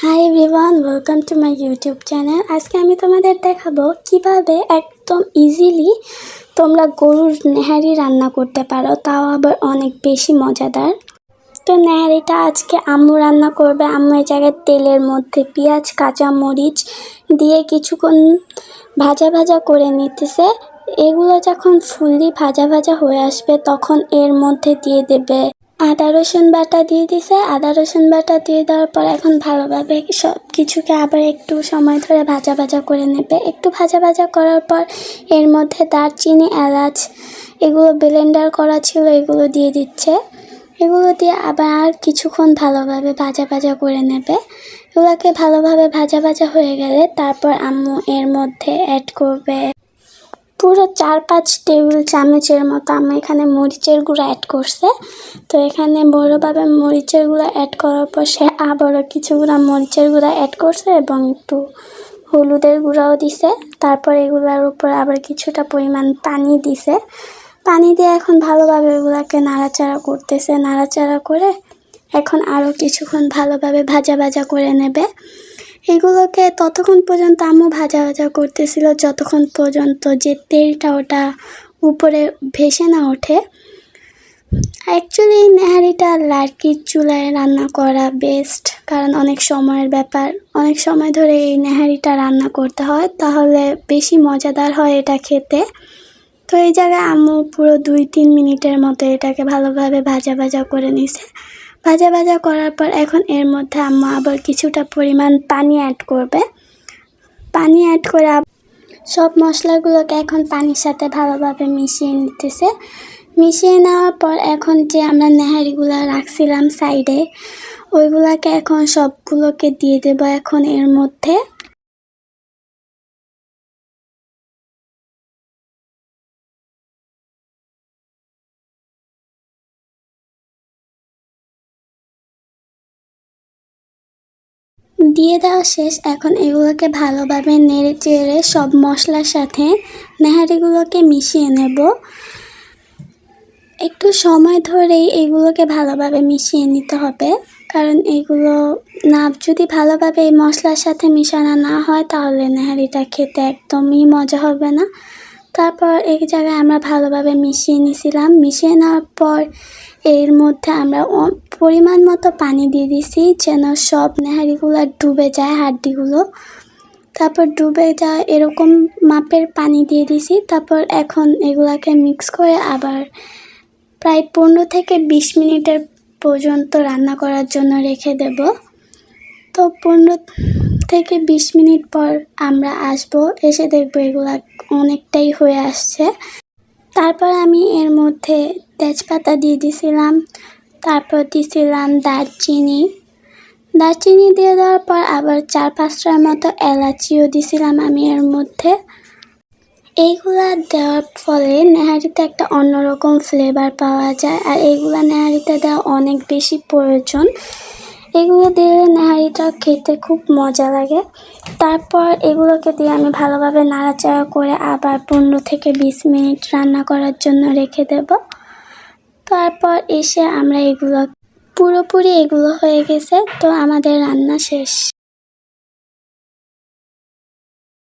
Hi everyone welcome to my YouTube channel আজকে আমি তোমাদের দেখাবো কীভাবে একদম ইজিলি তোমরা গরুর নেহারি রান্না করতে পারো। তাও আবার অনেক বেশি মজাদার। তো নেহারিটা আজকে আম্মু রান্না করবে। আম্মু এই জায়গায় তেলের মধ্যে পেঁয়াজ, কাঁচা মরিচ দিয়ে কিছুক্ষণ ভাজা ভাজা করে নিতেছে। এগুলো যখন ফুললি ভাজা ভাজা হয়ে আসবে, তখন এর মধ্যে দিয়ে দেবে আদা, রসুন বাটা দিয়ে দিছে। আদা, রসুন বাটা দিয়ে দেওয়ার পর এখন ভালোভাবে সব কিছুকে আবার একটু সময় ধরে ভাজা ভাজা করে নেবে। একটু ভাজা ভাজা করার পর এর মধ্যে দারচিনি, এলাচ, এগুলো ব্লেন্ডার করা ছিল, এগুলো দিয়ে দিচ্ছে। এগুলো দিয়ে আবার আর কিছুক্ষণ ভালোভাবে ভাজা ভাজা করে নেবে। এগুলোকে ভালোভাবে ভাজা ভাজা হয়ে গেলে তারপর আম্মু এর মধ্যে অ্যাড করবে। পুরো চার পাঁচ টেবিল চামচের মতো আমি এখানে মরিচের গুঁড়ো অ্যাড করছে। তো এখানে বড়োভাবে মরিচের গুঁড়ো অ্যাড করার পর সে আবারও কিছু গুঁড়া মরিচের গুঁড়ো অ্যাড করছে এবং একটু হলুদের গুঁড়াও দিছে। তারপর এগুলোর উপর আবার কিছুটা পরিমাণ পানি দিছে। পানি দিয়ে এখন ভালোভাবে এগুলাকে নাড়াচাড়া করতেছে। নাড়াচাড়া করে এখন আরও কিছুক্ষণ ভালোভাবে ভাজা ভাজা করে নেবে। এগুলোকে ততক্ষণ পর্যন্ত আম্মু ভাজা ভাজা করতেছিল, যতক্ষণ পর্যন্ত যে তেলটা ওটা উপরে ভেসে না ওঠে। অ্যাকচুয়ালি নেহারিটা লার্কির চুলায় রান্না করা বেস্ট কারণ অনেক সময়ের ব্যাপার। অনেক সময় ধরে এই নেহারিটা রান্না করতে হয়, তাহলে বেশি মজাদার হয় এটা খেতে। তো এই জায়গায় আম্মু পুরো দুই তিন মিনিটের মতো এটাকে ভালোভাবে ভাজা ভাজা করে নিছে। ভাজা ভাজা করার পর এখন এর মধ্যে আম্মা আবার কিছুটা পরিমাণ পানি অ্যাড করবে। পানি অ্যাড করে সব মশলাগুলোকে এখন পানির সাথে ভালোভাবে মিশিয়ে নিতেছে। মিশিয়ে নেওয়ার পর এখন যে আমরা নেহারিগুলো রাখছিলাম সাইডে ওইগুলোকে এখন সবগুলোকে দিয়ে দেবো এখন এর মধ্যে। দিয়ে দেওয়া শেষ। এখন এগুলোকে ভালোভাবে নেড়ে চেড়ে সব মশলার সাথে নেহারিগুলোকে মিশিয়ে নেব। একটু সময় ধরেই এগুলোকে ভালোভাবে মিশিয়ে নিতে হবে। কারণ এগুলো না, যদি ভালোভাবে এই মশলার সাথে মিশানো না হয়, তাহলে নেহারিটা খেতে একদমই মজা হবে না। তারপর এক জায়গায় আমরা ভালোভাবে মিশিয়ে নিছিলাম মিশিয়ে নেওয়ার পর এর মধ্যে আমরা পরিমাণ মতো পানি দিয়ে দিছি যেন সব নেহারিগুলো ডুবে যায়, হাড্ডিগুলো। তারপর ডুবে যায় এরকম মাপের পানি দিয়ে দিছি তারপর এখন এগুলাকে মিক্স করে আবার প্রায় পনেরো থেকে বিশ মিনিটের পর্যন্ত রান্না করার জন্য রেখে দেব। তো পনেরো থেকে বিশ মিনিট পর আমরা আসব, এসে দেখব এগুলা অনেকটাই হয়ে আসছে। তারপর আমি এর মধ্যে তেজপাতা দিয়ে দিছিলাম, তারপর দিছিলাম দারচিনি। দারচিনি দিয়ে দেওয়ার পর আবার চার পাঁচটার মতো এলাচিও দিছিলাম আমি এর মধ্যে। এইগুলা দেওয়ার ফলে নেহারিতে একটা অন্যরকম ফ্লেভার পাওয়া যায়, আর এইগুলা নেহারিতে দেওয়া অনেক বেশি প্রয়োজন। এগুলো দিলে নেহারিটা খেতে খুব মজা লাগে। তারপর এগুলোকে দিয়ে আমি ভালোভাবে নাড়াচাড়া করে আবার পনেরো থেকে বিশ মিনিট রান্না করার জন্য রেখে দেব। তারপর এসে আমরা এগুলো, পুরোপুরি এগুলো হয়ে গেছে, তো আমাদের রান্না শেষ।